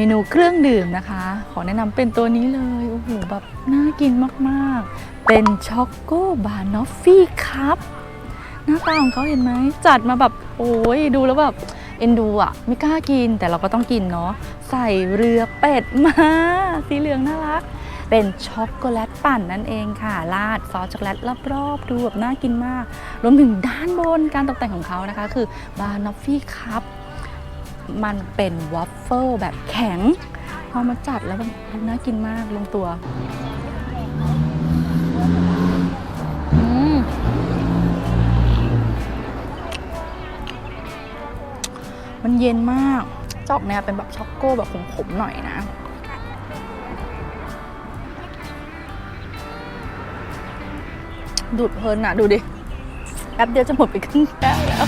เมนูเครื่องดื่มนะคะ ขอแนะนำเป็นตัวนี้เลยโอ้โหแบบน่ากินมากๆ เป็นช็อกโกบานอฟฟี่ครับหน้าตาของเขาเห็นไหมจัดมาแบบโอ้ยดูแล้วแบบเอ็นดูอะไม่กล้ากินแต่เราก็ต้องกินเนาะใส่เรือเป็ดมา สีเหลืองน่ารัก เป็นช็อกโกแลตปั่นนั่นเองค่ะ ราดซอสช็อกโกแลตรอบๆดูแบบน่ากินมาก รวมถึงด้านบนการตกแต่งของเขานะคะ คือบานอฟฟี่คัพ มันเป็นวัฟเฟิลแบบแข็ง พอมาจัดแล้วมันน่ากินมากลงตัวมันเย็นมากจอกเนี่ยเป็นแบบช็อกโก้แบบขมๆหน่อยนะ ดูดเพลินอะดูดิ แป๊บเดียวจะหมดไปครึ่งแก้วแล้ว